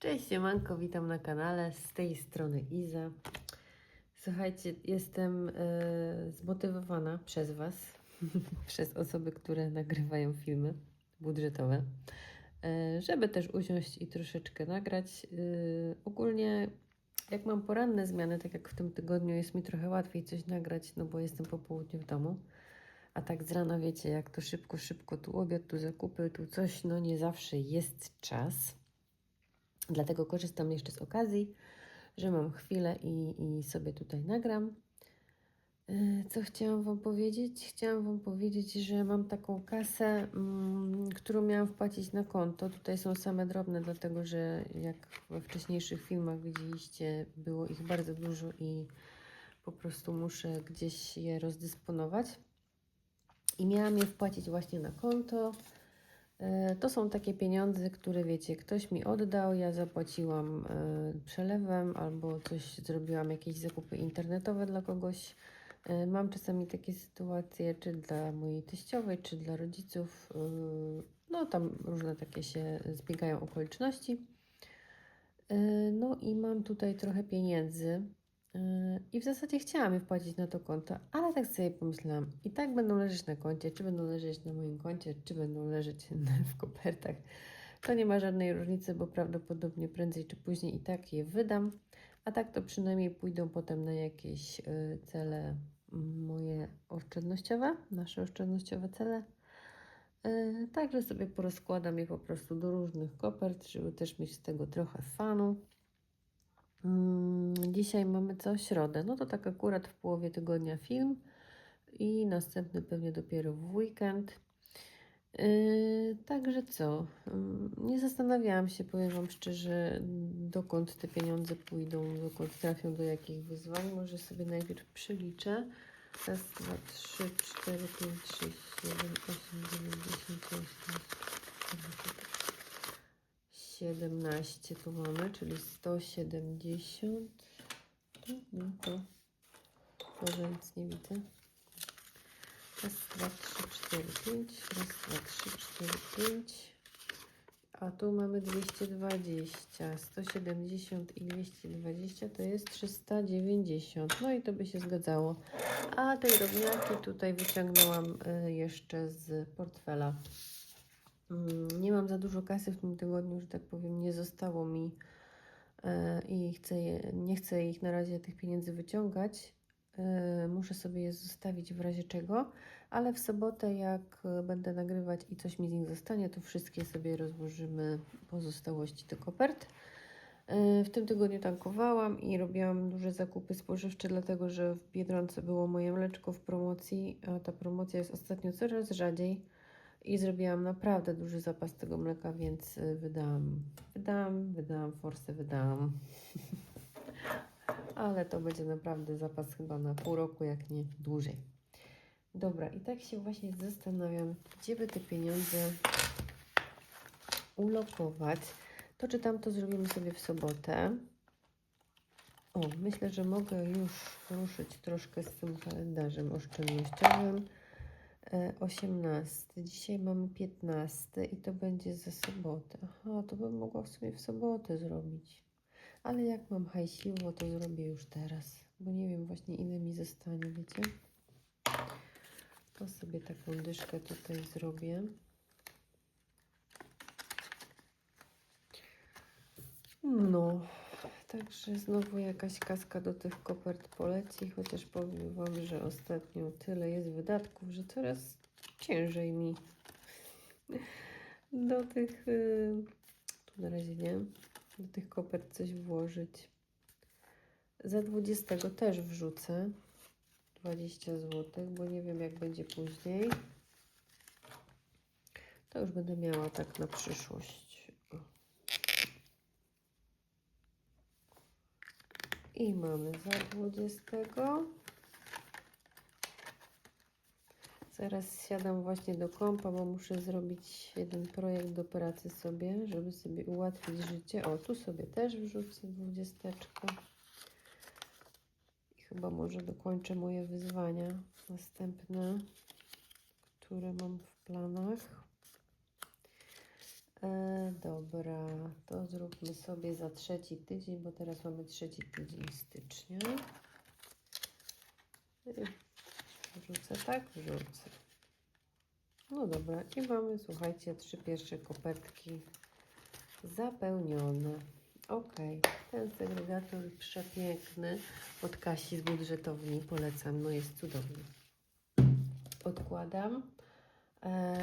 Cześć, siemanko, witam na kanale, z tej strony Iza. Słuchajcie, jestem e, zmotywowana przez Was, przez osoby, które nagrywają filmy budżetowe, e, żeby też usiąść i troszeczkę nagrać. E, ogólnie, jak mam poranne zmiany, tak jak w tym tygodniu, jest mi trochę łatwiej coś nagrać, no bo jestem po południu w domu. A tak z rana wiecie, jak to szybko, szybko, tu obiad, tu zakupy, tu coś, no nie zawsze jest czas. Dlatego korzystam jeszcze z okazji, że mam chwilę i, i sobie tutaj nagram. E, Co chciałam Wam powiedzieć? Chciałam Wam powiedzieć, że mam taką kasę, mm, którą miałam wpłacić na konto. Tutaj są same drobne, dlatego że jak we wcześniejszych filmach widzieliście, było ich bardzo dużo i po prostu muszę gdzieś je rozdysponować. I miałam je wpłacić właśnie na konto. E, To są takie pieniądze, które wiecie, ktoś mi oddał, ja zapłaciłam e, przelewem albo coś zrobiłam, jakieś zakupy internetowe dla kogoś. E, Mam czasami takie sytuacje, czy dla mojej teściowej, czy dla rodziców. No tam różne takie się zbiegają okoliczności. No i mam tutaj trochę pieniędzy. Yy, I w zasadzie chciałam je wpłacić na to konto, ale tak sobie pomyślałam, i tak będą leżeć na koncie, czy będą leżeć na moim koncie, czy będą leżeć w kopertach. To nie ma żadnej różnicy, bo prawdopodobnie prędzej czy później i tak je wydam, a tak to przynajmniej pójdą potem na jakieś yy, cele mm, moje oszczędnościowe, nasze oszczędnościowe cele. Yy, Także sobie porozkładam je po prostu do różnych kopert, żeby też mieć z tego trochę fanu. Mm, Dzisiaj mamy co? Środę. No to tak akurat w połowie tygodnia film i następny pewnie dopiero w weekend. Yy, także co? Nie zastanawiałam się, powiem Wam szczerze, dokąd te pieniądze pójdą, dokąd trafią, do jakich wyzwań. Może sobie najpierw przeliczę. Raz, dwa, trzy, cztery, pięć, sześć, siedem, osiem, dziewięć, dziesięć, jedenaście, 17 tu mamy, czyli 170. Tu, no to może nic nie widzę. Raz, dwa, trzy, cztery, pięć. Raz, dwa, trzy, cztery, pięć. A tu mamy 220. 170 i 220 to jest 390. No i to by się zgadzało. A tej drobniaki tutaj wyciągnęłam y, jeszcze z portfela. Mm, Nie mam za dużo kasy w tym tygodniu, że tak powiem, nie zostało mi e, i chcę je, nie chcę ich na razie tych pieniędzy wyciągać. E, Muszę sobie je zostawić w razie czego, ale w sobotę, jak e, będę nagrywać i coś mi z nich zostanie, to wszystkie sobie rozłożymy pozostałości do kopert. W tym tygodniu tankowałam i robiłam duże zakupy spożywcze, dlatego że w Biedronce było moje mleczko w promocji, a ta promocja jest ostatnio coraz rzadziej i zrobiłam naprawdę duży zapas tego mleka, więc y, wydałam, wydałam, wydałam, forsę wydałam. Ale to będzie naprawdę zapas chyba na pół roku, jak nie dłużej. Dobra, i tak się właśnie zastanawiam, gdzie by te pieniądze ulokować. To czy tam to zrobimy sobie w sobotę. O, myślę, że mogę już ruszyć troszkę z tym kalendarzem oszczędnościowym. E, 18. Dzisiaj mamy 15 i to będzie za sobotę. Aha, to bym mogła w sumie w sobotę zrobić. Ale jak mam hajsiło, to zrobię już teraz, bo nie wiem właśnie ile mi zostanie, wiecie? To sobie taką dyszkę tutaj zrobię. No, także znowu jakaś kaska do tych kopert poleci, chociaż powiem Wam, że ostatnio tyle jest wydatków, że coraz ciężej mi do tych, y, tu na razie nie, do tych kopert coś włożyć. Za 20 też wrzucę 20 zł, bo nie wiem jak będzie później. To już będę miała tak na przyszłość. O. I mamy za 20. Zaraz siadam właśnie do kompa, bo muszę zrobić jeden projekt do pracy sobie, żeby sobie ułatwić życie. O, tu sobie też wrzucę dwudziesteczkę. I chyba może dokończę moje wyzwania następne, które mam w planach. E, dobra, to zróbmy sobie za trzeci tydzień, bo teraz mamy trzeci tydzień stycznia. Wrzucę tak, wrzucę. No dobra, i mamy, słuchajcie, trzy pierwsze kopertki zapełnione. Ok, ten segregator przepiękny od Kasi z budżetowni, polecam, no jest cudowny. Odkładam. E,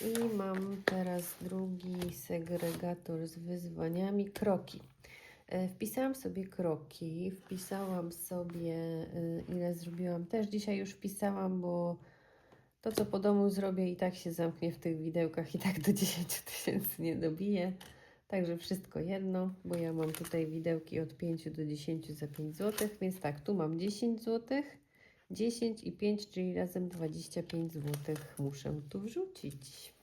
I mam teraz drugi segregator z wyzwaniami kroki. E, Wpisałam sobie kroki, wpisałam sobie y, ile zrobiłam. Też dzisiaj już wpisałam, bo to co po domu zrobię i tak się zamknie w tych widełkach i tak do 10 tysięcy nie dobiję. Także wszystko jedno, bo ja mam tutaj widełki od 5 do 10 za 5 zł, więc tak, tu mam 10 zł, 10 i 5, czyli razem 25 zł muszę tu wrzucić.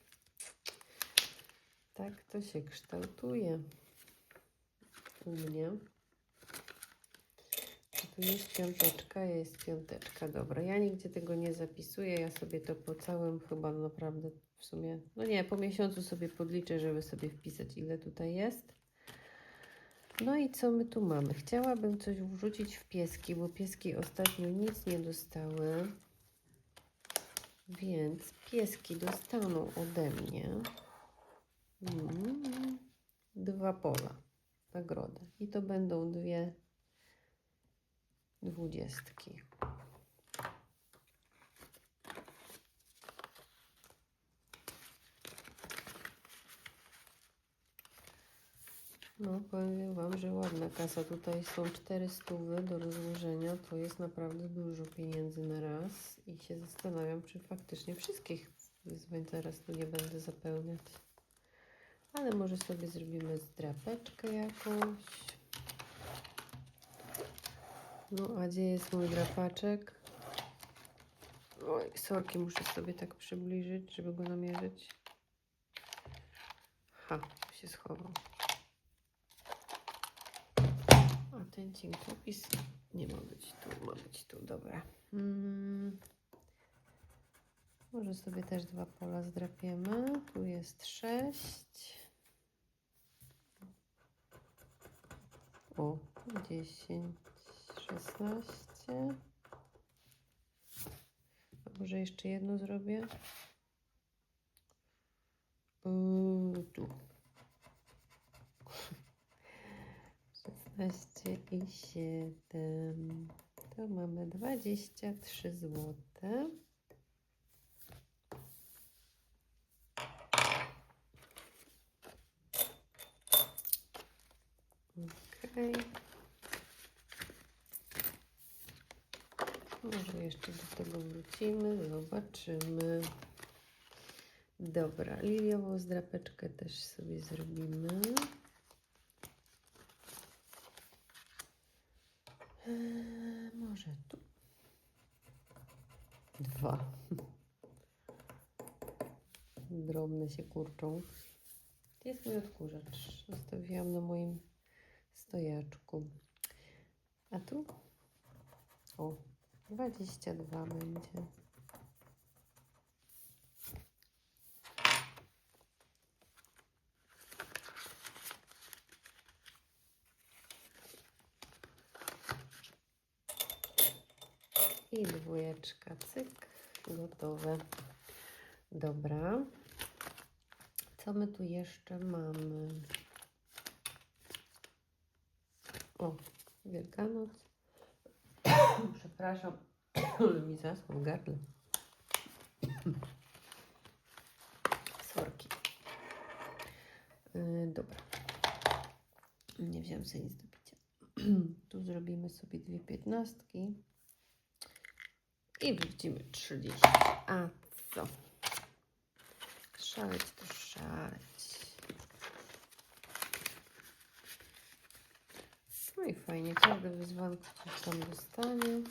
Tak to się kształtuje u mnie. Tu jest piąteczka, jest piąteczka. Dobra, ja nigdzie tego nie zapisuję. Ja sobie to po całym chyba naprawdę w sumie, no nie, po miesiącu sobie podliczę, żeby sobie wpisać ile tutaj jest. No i co my tu mamy? Chciałabym coś wrzucić w pieski, bo pieski ostatnio nic nie dostały. Więc pieski dostaną ode mnie mm, dwa pola nagrodę. I to będą dwie dwudziestki. No, powiem Wam, że ładna kasa. Tutaj są 400 do rozłożenia. To jest naprawdę dużo pieniędzy na raz. I się zastanawiam, czy faktycznie wszystkich wyzwań teraz tu nie będę zapełniać. Ale może sobie zrobimy zdrapeczkę jakąś. No, a gdzie jest mój drapaczek? Oj, sorki, muszę sobie tak przybliżyć, żeby go namierzyć. Ha, się schował. Ten dziękopis nie ma być tu, ma być tu, dobra. Mm. Może sobie też dwa pola zdrapiemy. Tu jest sześć. O, dziesięć, szesnaście. Może jeszcze jedno zrobię? Uuu, tu. 16 i 7. To mamy 23 złote. Okej. Może jeszcze do tego wrócimy, zobaczymy. Dobra, liliową zdrapeczkę też sobie zrobimy. Eee, może tu. Dwa. Drobne się kurczą. Gdzie jest mój odkurzacz? Zostawiłam na moim stojaczku. A tu? O, 22 będzie. I dwójeczka, cyk, gotowe. Dobra. Co my tu jeszcze mamy? O, Wielkanoc. Przepraszam, mi zaschło w gardle. Sorki. Yy, dobra. Nie wziąłem sobie nic do picia. tu zrobimy sobie dwie piętnastki. I wrzucimy 30. A co? Szaleć to szaleć. No i fajnie, każdy wyzwanko coś tam dostanie.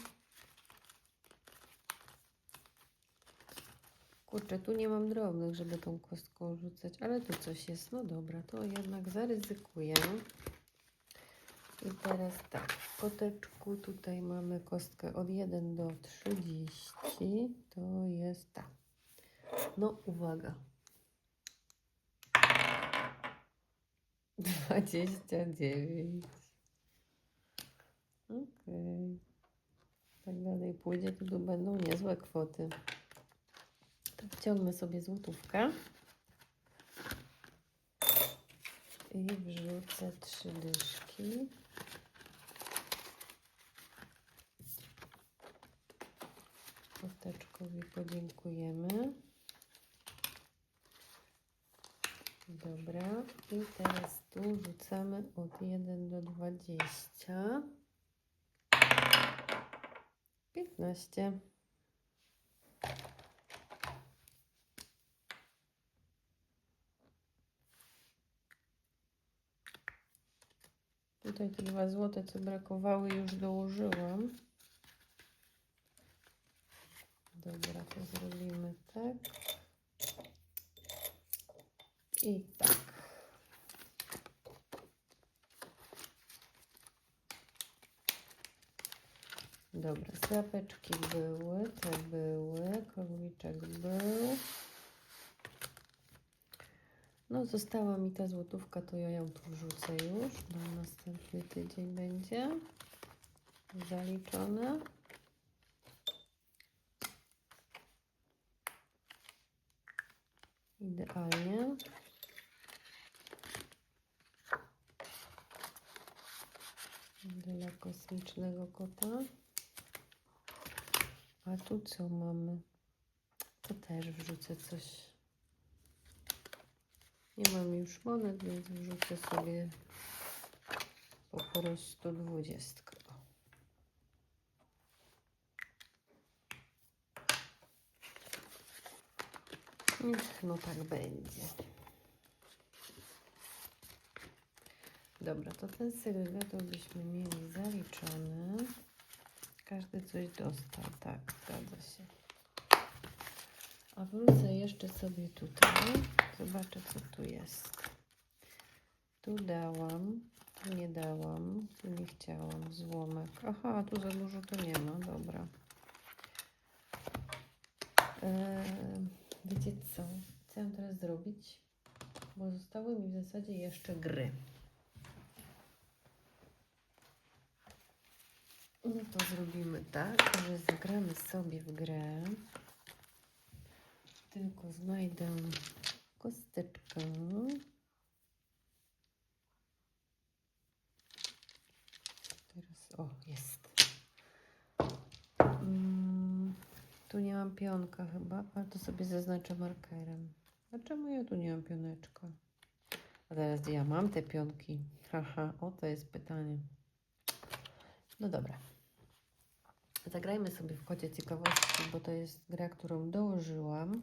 Kurczę, tu nie mam drobnych, żeby tą kostką rzucać, ale tu coś jest. No dobra, to jednak zaryzykuję. I teraz tak, w koteczku tutaj mamy kostkę od 1 do 30. To jest ta. No uwaga. 29. Okej. Tak dalej pójdzie, to tu będą niezłe kwoty. To wciągnę sobie złotówkę. I wrzucę trzy dyszki. Koteczkowi podziękujemy. Dobra, i teraz tu rzucamy od 1 do 20. 15. Tutaj te dwa złote, co brakowały, już dołożyłam. Dobra, to zrobimy tak. I tak. Dobra, klapeczki były, te były, króliczek był. No, została mi ta złotówka, to ja ją tu wrzucę już. Na następny tydzień będzie zaliczone. Idealnie. Dla kosmicznego kota. A tu co mamy? To też wrzucę coś. Nie mam już monet, więc wrzucę sobie po prostu dwudziestkę. No tak będzie. Dobra, to ten sylwet byśmy mieli zaliczony. Każdy coś dostał, tak, zgadza się. A wrócę jeszcze sobie tutaj. Zobaczę, co tu jest. Tu dałam, tu nie dałam, tu nie chciałam. Złomek. Aha, tu za dużo to nie ma, dobra. Eee, wiecie co? Co mam teraz zrobić? Bo zostały mi w zasadzie jeszcze gry. No to zrobimy tak, że zagramy sobie w grę. Tylko znajdę kosteczkę. Teraz, o, jest. Mm, tu nie mam pionka chyba, ale to sobie zaznaczę markerem. A czemu ja tu nie mam pioneczka? A teraz ja mam te pionki. Haha, o to jest pytanie. No dobra. Zagrajmy sobie w kocie ciekawostki, bo to jest gra, którą dołożyłam.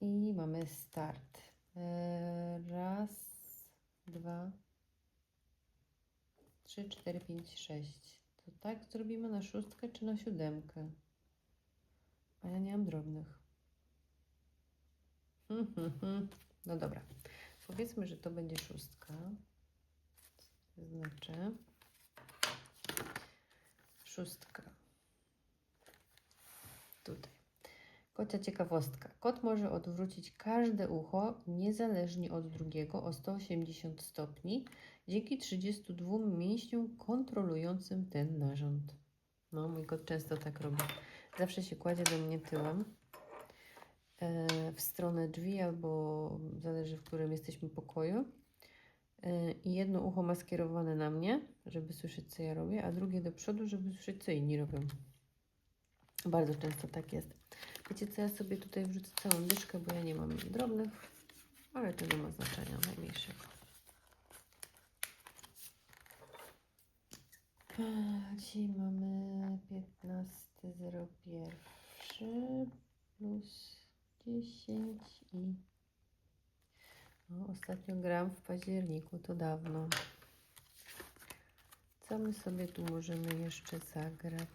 I mamy start. Eee, Raz, dwa, trzy, cztery, pięć, sześć. To tak zrobimy na szóstkę czy na siódemkę? A ja nie mam drobnych. Hmm, hmm, hmm. No dobra. Powiedzmy, że to będzie szóstka. Znaczy szóstka. Tutaj. Kocia ciekawostka. Kot może odwrócić każde ucho niezależnie od drugiego o 180 stopni dzięki 32 mięśniom kontrolującym ten narząd. No, mój kot często tak robi. Zawsze się kładzie do mnie tyłem e, w stronę drzwi albo zależy w którym jesteśmy pokoju. E, I jedno ucho ma skierowane na mnie, żeby słyszeć, co ja robię, a drugie do przodu, żeby słyszeć, co inni robią. Bardzo często tak jest. Wiecie co, ja sobie tutaj wrzucę całą dyszkę, bo ja nie mam drobnych, ale to nie ma znaczenia najmniejszego. A, Dzisiaj mamy 15.01 plus 10 i no, ostatnio gram w październiku, to dawno. Co my sobie tu możemy jeszcze zagrać?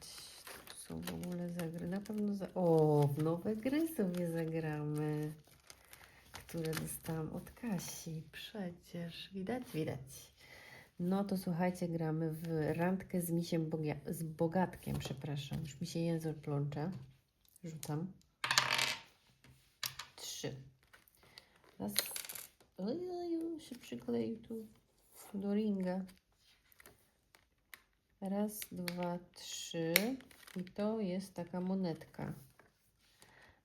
Tu są w ogóle zagry? Na pewno za... O, w nowe gry sobie zagramy, które dostałam od Kasi. Przecież widać, widać. No to słuchajcie, gramy w randkę z misiem bogia- z bogatkiem, przepraszam. Już mi się język plącze. Rzucam. Trzy. Raz, Ojeju, się przykleił tu do ringa. Raz, dwa, trzy. I to jest taka monetka.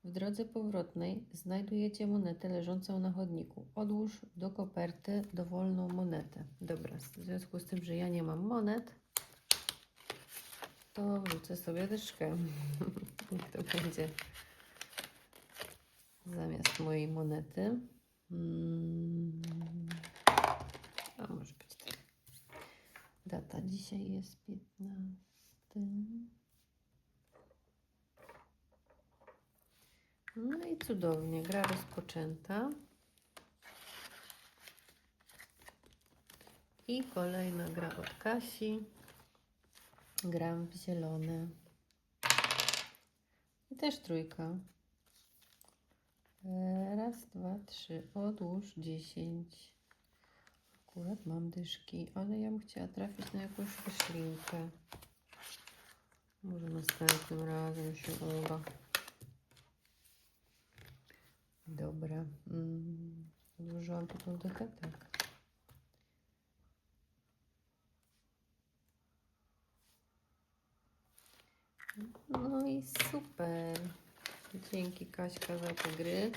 W drodze powrotnej znajdujecie monetę leżącą na chodniku. Odłóż do koperty dowolną monetę. Dobra, w związku z tym, że ja nie mam monet, to wrzucę sobie dyszkę. Niech to będzie zamiast mojej monety. Mm. A może być tak. Data dzisiaj jest 15. No i cudownie, gra rozpoczęta. I kolejna gra od Kasi. Gram w zielone. I też trójka. E, Raz, dwa, trzy. Odłóż dziesięć. Akurat mam dyszki, ale ja bym chciała trafić na jakąś roślinkę. Może następnym razem się uda. Dobra. Mm. Odłożyłam tu tą dychę? Tak. No i super. Dzięki Kaśka za te gry.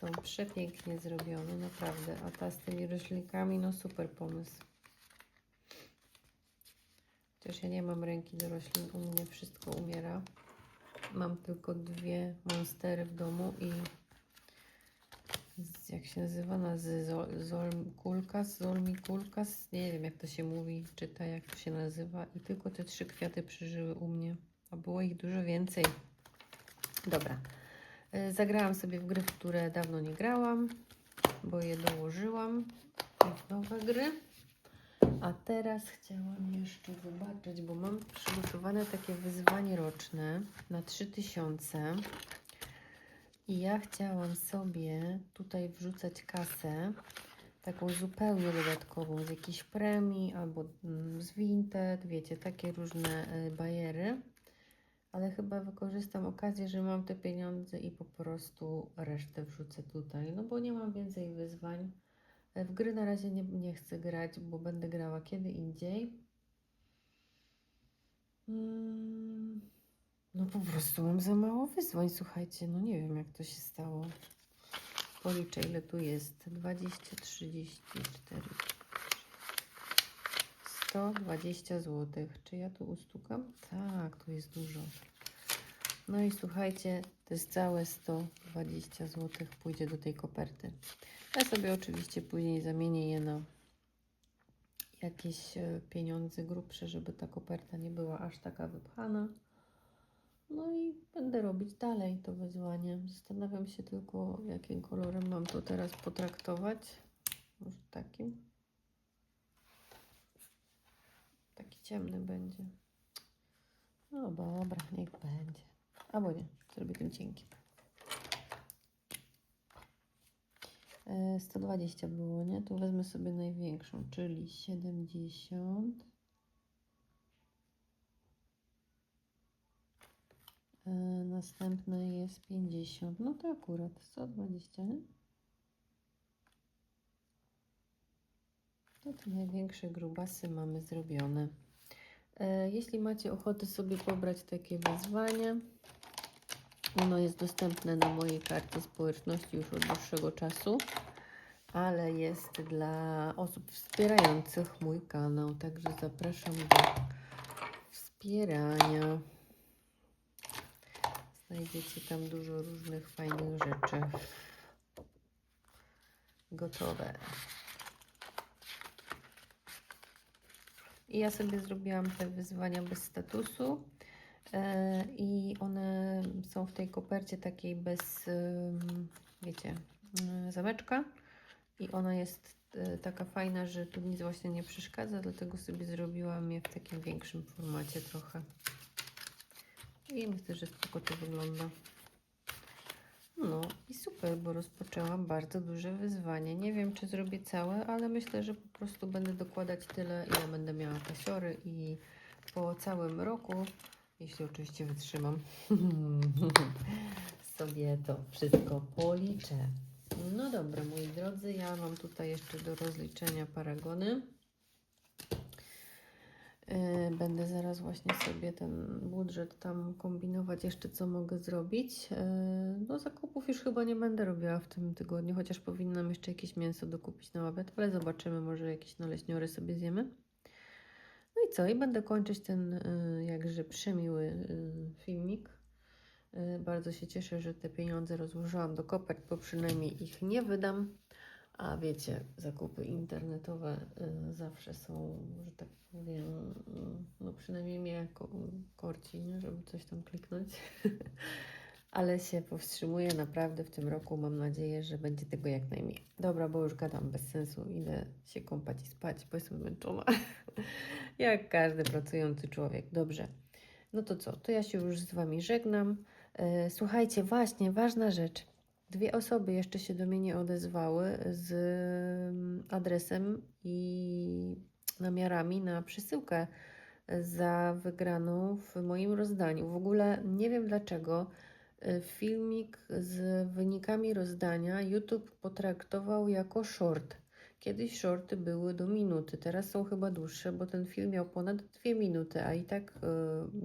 Są przepięknie zrobione, naprawdę. A ta z tymi roślinkami, no super pomysł. Chociaż ja nie mam ręki do roślin, u mnie wszystko umiera. Mam tylko dwie monstery w domu i jak się nazywa? Na z zol, zolkulkas, zolmikulkas, nie wiem jak to się mówi, czyta jak to się nazywa. I tylko te trzy kwiaty przeżyły u mnie, a było ich dużo więcej. Dobra, Y, zagrałam sobie w gry, w które dawno nie grałam, bo je dołożyłam. Nowe gry. A teraz chciałam jeszcze zobaczyć, bo mam przygotowane takie wyzwanie roczne na 3000. I ja chciałam sobie tutaj wrzucać kasę, taką zupełnie dodatkową, z jakiejś premii albo mm, z Vinted, wiecie, takie różne y, bajery. Ale chyba wykorzystam okazję, że mam te pieniądze i po prostu resztę wrzucę tutaj, no bo nie mam więcej wyzwań. E, W gry na razie nie, nie chcę grać, bo będę grała kiedy indziej. Mm, No po prostu mam za mało wyzwań, słuchajcie, no nie wiem jak to się stało. Policzę ile tu jest. 20, 34, 120 zł. Czy ja tu ustukam? Tak, tu jest dużo. No i słuchajcie, to jest całe 120 zł pójdzie do tej koperty. Ja sobie oczywiście później zamienię je na jakieś e, pieniądze grubsze, żeby ta koperta nie była aż taka wypchana. No i będę robić dalej to wyzwanie. Zastanawiam się tylko, jakim kolorem mam to teraz potraktować. Może takim. Taki ciemny będzie. No dobra, niech będzie. Albo nie, zrobię tym cienkim. E, 120 było, nie? Tu wezmę sobie największą, czyli 70. E, Następne jest 50. No to akurat 120, nie? No największe grubasy mamy zrobione. E, Jeśli macie ochotę sobie pobrać takie wyzwanie, ono jest dostępne na mojej karcie społeczności już od dłuższego czasu, ale jest dla osób wspierających mój kanał, także zapraszam do wspierania. Znajdziecie tam dużo różnych fajnych rzeczy gotowe. I ja sobie zrobiłam te wyzwania bez statusu. E, I one są w tej kopercie takiej bez, wiecie, zameczka. I ona jest y, taka fajna, że tu nic właśnie nie przeszkadza, dlatego sobie zrobiłam je w takim większym formacie trochę. I myślę, że spoko to wygląda. No i super, bo rozpoczęłam bardzo duże wyzwanie. Nie wiem, czy zrobię całe, ale myślę, że po prostu będę dokładać tyle, ile będę miała kasiory i po całym roku, jeśli oczywiście wytrzymam, sobie to wszystko policzę. No dobra, moi drodzy, ja mam tutaj jeszcze do rozliczenia paragony. Yy, Będę zaraz właśnie sobie ten budżet tam kombinować jeszcze, co mogę zrobić. Yy, No zakupów już chyba nie będę robiła w tym tygodniu, chociaż powinnam jeszcze jakieś mięso dokupić na obiad, ale zobaczymy, może jakieś naleśniory sobie zjemy. No i co? I będę kończyć ten yy, jakże przemiły yy, filmik. Yy, Bardzo się cieszę, że te pieniądze rozłożyłam do kopert, bo przynajmniej ich nie wydam. A wiecie, zakupy internetowe y, zawsze są, że tak powiem, y, no przynajmniej mnie ko korci, nie? żeby coś tam kliknąć. Ale się powstrzymuję naprawdę w tym roku. Mam nadzieję, że będzie tego jak najmniej. Dobra, bo już gadam bez sensu. Idę się kąpać i spać, bo jestem zmęczona. jak każdy pracujący człowiek. Dobrze. No to co? To ja się już z Wami żegnam. E, Słuchajcie, właśnie, ważna rzecz. Dwie osoby jeszcze się do mnie nie odezwały z mm, adresem i namiarami na przesyłkę za wygraną w moim rozdaniu. W ogóle nie wiem dlaczego filmik z wynikami rozdania YouTube potraktował jako short. Kiedyś shorty były do minuty, teraz są chyba dłuższe, bo ten film miał ponad dwie minuty, a i tak y,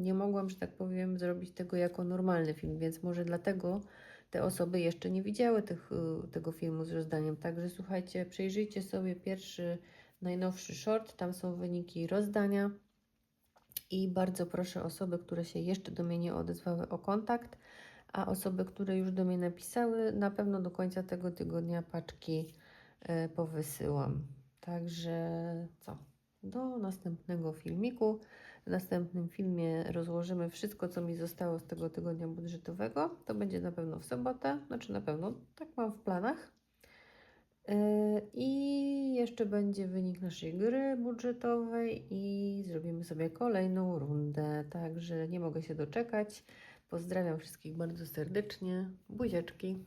nie mogłam, że tak powiem, zrobić tego jako normalny film, więc może dlatego te osoby jeszcze nie widziały tych, y, tego filmu z rozdaniem. Także słuchajcie, przejrzyjcie sobie pierwszy, najnowszy short, tam są wyniki rozdania. I bardzo proszę osoby, które się jeszcze do mnie nie odezwały o kontakt, a osoby, które już do mnie napisały, na pewno do końca tego tygodnia paczki y, powysyłam. Także co? Do następnego filmiku. W następnym filmie rozłożymy wszystko, co mi zostało z tego tygodnia budżetowego. To będzie na pewno w sobotę, znaczy na pewno, tak mam w planach. Yy, I jeszcze będzie wynik naszej gry budżetowej i zrobimy sobie kolejną rundę. Także nie mogę się doczekać. Pozdrawiam wszystkich bardzo serdecznie. Buziaczki.